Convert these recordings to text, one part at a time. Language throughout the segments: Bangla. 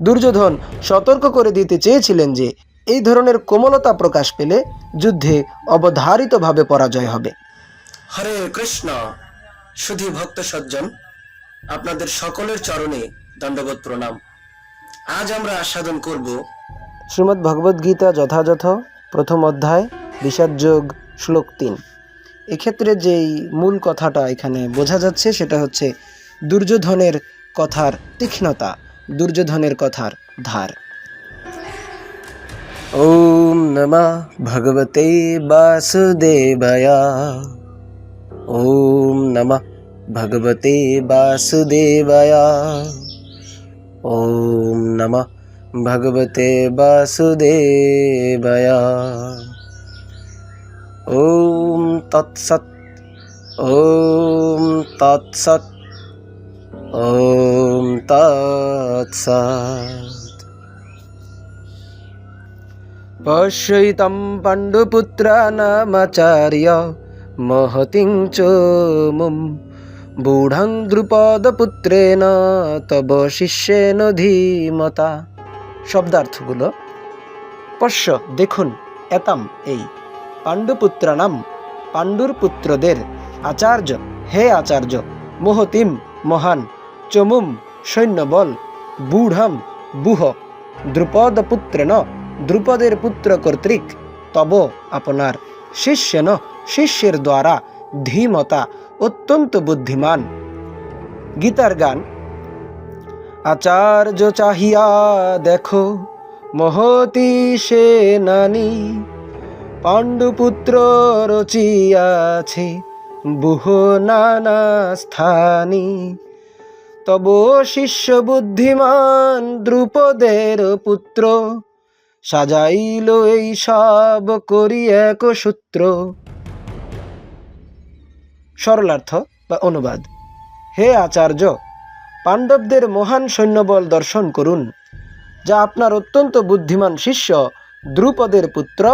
দুর্যোধন সতর্ক করে দিতে চেয়েছিলেন যে এই ধরনের কোমলতা প্রকাশ পেলে যুদ্ধে অবধারিতভাবে পরাজয় হবে। হরে কৃষ্ণ শুধু ভক্ত সজ্জন আপনাদের সকলের চরণে দণ্ডবোধ প্রণাম। আজ আমরা আস্বাদন করব শ্রীমদ্ ভগবদ গীতা যথাযথ প্রথম অধ্যায় বিষাদযোগ শ্লোক তিন। এক্ষেত্রে যেই মূল কথাটা এখানে বোঝা যাচ্ছে সেটা হচ্ছে দুর্যোধনের কথার তীক্ষ্ণতা। দুর্যোধনের কথার ধার। ওম নমঃ ভগবতে বাসুদেবায়া। ওম নমঃ ভগবতে বাসুদেবায়া। ওম নমঃ ভগবতে বাসুদেবায়া। ওম তৎসৎ ওম তৎসৎ। ওম তৎসৎ পশ্যইতম পাণ্ডুপুত্রানামাচার্য মহতিং চ মুম বুঢ়ং দ্রুপদপুত্রেণ তব শিষ্যেন ধীমতা। শব্দার্থগুলো। পশ্য, দেখুন, এতাম এই। পাণ্ডুপুত্রানাম পাণ্ডুর পুত্রদের আচার্য। হে আচার্য, মহতিম, মহান। চমুম সৈন্যবল, বূঢ়ম বুহ দ্রুপদ দ্রুপদপুত্রেণ, দ্রুপদের পুত্র কর্তৃক, তব আপনার শিষ্যেন শিষ্যের দ্বারা ধীমতা অত্যন্ত বুদ্ধিমান। গীতার গান, আচার্য চাহিয়া দেখো, মহতি সেনানি পাণ্ডুপুত্র রচিয়াছে, বুহ নানা স্থানি। তব শিষ্য বুদ্ধিমান দ্রুপদের পুত্র। সাজাইল এই সব করি এক সূত্র। সরলার্থ বা অনুবাদ, হে আচার্য, পাণ্ডবদের মহান সৈন্যবল দর্শন করুন, যা আপনার অত্যন্ত বুদ্ধিমান শিষ্য দ্রুপদের পুত্র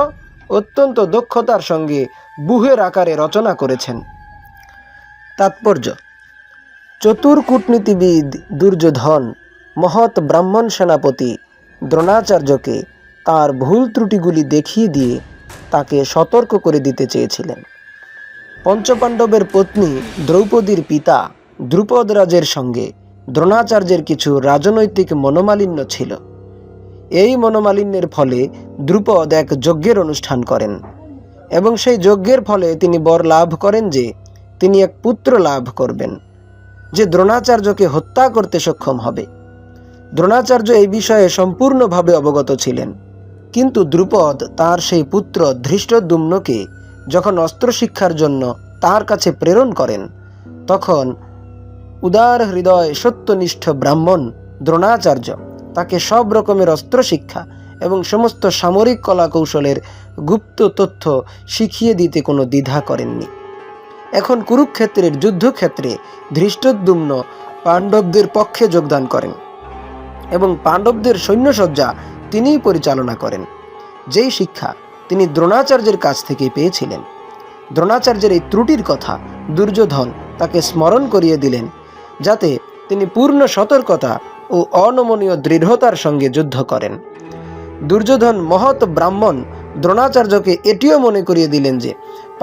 অত্যন্ত দক্ষতার সঙ্গে বুহের আকারে রচনা করেছেন। তাৎপর্য চতুর কূটনীতিবিদ দুর্যোধন, মহৎ ব্রাহ্মণ সেনাপতি দ্রোণাচার্যকে তার ভুল ত্রুটিগুলি দেখিয়ে দিয়ে তাকে সতর্ক করে দিতে চেয়েছিলেন। পঞ্চপাণ্ডবের পত্নী দ্রৌপদীর পিতা দ্রুপদ রাজের সঙ্গে দ্রোণাচার্যের কিছু রাজনৈতিক মনোমালিন্য ছিল। এই মনোমালিন্যের ফলে দ্রুপদ এক যজ্ঞের অনুষ্ঠান করেন এবং সেই যজ্ঞের ফলে তিনি বর লাভ করেন যে তিনি এক পুত্র লাভ করবেন। যে দ্রোণাচার্যকে হত্যা করতে সক্ষম হবে। দ্রোণাচার্য এই বিষয়ে সম্পূর্ণভাবে অবগত ছিলেন। কিন্তু দ্রুপদ তার সেই পুত্র ধৃষ্টদুম্নকে যখন অস্ত্র শিক্ষার জন্য তার কাছে প্রেরণ করেন, তখন উদার হৃদয় সত্যনিষ্ঠ ব্রাহ্মণ দ্রোণাচার্য তাকে সব রকমের অস্ত্র শিক্ষা এবং সমস্ত সামরিক কলা কৌশলের গুপ্ত তথ্য শিখিয়ে দিতে কোনো দ্বিধা করেননি। এখন কুরুক্ষেত্রের যুদ্ধক্ষেত্রে ধৃষ্টদ্যুম্ন পাণ্ডবদের পক্ষে যোগদান করেন এবং পাণ্ডবদের সৈন্যসজ্জা তিনিই পরিচালনা করেন। যেই শিক্ষা তিনি দ্রোণাচার্যের কাছ থেকে পেয়েছিলেন। দ্রোণাচার্যের এই ত্রুটির কথা দুর্যোধন তাকে স্মরণ করিয়ে দিলেন, যাতে তিনি পূর্ণ সতর্কতা ও অনমনীয় দৃঢ়তার সঙ্গে যুদ্ধ করেন। দুর্যোধন মহৎ ব্রাহ্মণ দ্রোণাচার্যকে এটিও মনে করিয়ে দিলেন যে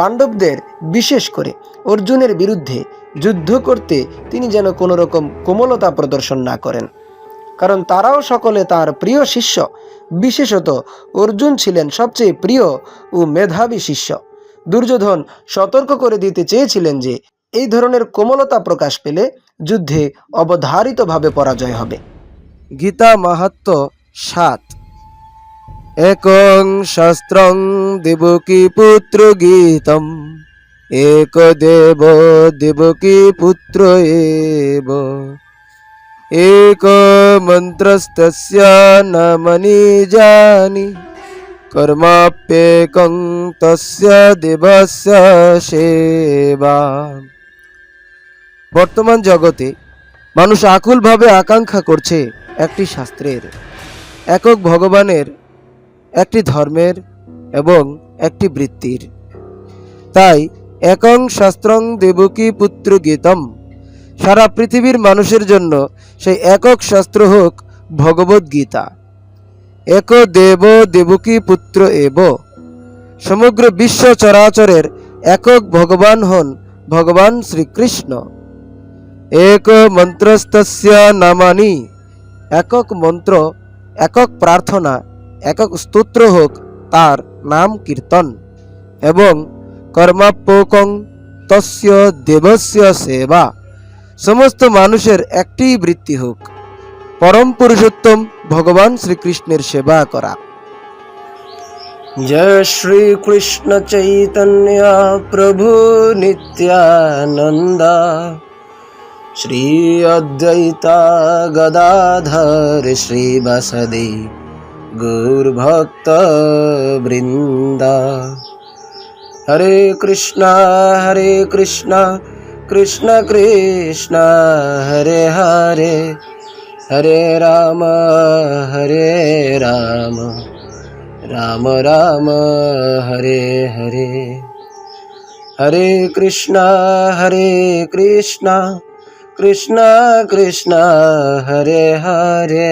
পাণ্ডবদের বিশেষ করে অর্জুনের বিরুদ্ধে যুদ্ধ করতে তিনি যেন কোনো রকম কোমলতা প্রদর্শন না করেন। কারণ তারাও সকলে তার প্রিয় শিষ্য। বিশেষত অর্জুন ছিলেন সবচেয়ে প্রিয় ও মেধাবী শিষ্য। দুর্যোধন সতর্ক করে দিতে চেয়েছিলেন যে, এই ধরনের কোমলতা প্রকাশ পেলে যুদ্ধে অবধারিতভাবে পরাজয় হবে। গীতা মাহাত্ম সাত একং শাস্ত্রং দেবকী পুত্র গীতম। এক দেব দেবকী পুত্র এব। এক মন্ত্রস্তস্য নামনি জানি। কর্মাপ্যেকং তস্য দেবস্য সেবা। বর্তমান জগতে মানুষ আকুলভাবে আকাঙ্ক্ষা করছে একটি শাস্ত্রের। একক ভগবানের একটি ধর্মের এবং একটি বৃত্তির। তাই একং শাস্ত্রং দেবকী পুত্র গীতম। সারা পৃথিবীর মানুষের জন্য সেই একক শাস্ত্র হোক ভগবদ্গীতা এক দেব দেবকী পুত্র এব। সমগ্র বিশ্ব চরাচরের একক ভগবান হন ভগবান শ্রীকৃষ্ণ। এক মন্ত্রস্তস্য নামানি। একক মন্ত্র, একক প্রার্থনা একক স্তোত্র হোক, তার নাম কীর্তন। এবং কর্মাপ্যোকং তস্য দেবস্য সেবা। সমস্ত মানুষের একটি বৃত্তি হোক। পরম পুরুষোত্তম ভগবান শ্রীকৃষ্ণের সেবা করা। জয় শ্রী কৃষ্ণ চৈতন্য প্রভু নিত্যানন্দ। শ্রী অদ্বৈতা গদাধর শ্রীবাসদে গৌরভক্ত বৃন্দ হরে কৃষ্ণ হরে কৃষ্ণ কৃষ্ণ কৃষ্ণ হরে হরে হরে রাম হরে রাম রাম রাম হরে হরে হরে কৃষ্ণ হরে কৃষ্ণ কৃষ্ণ কৃষ্ণ হরে হরে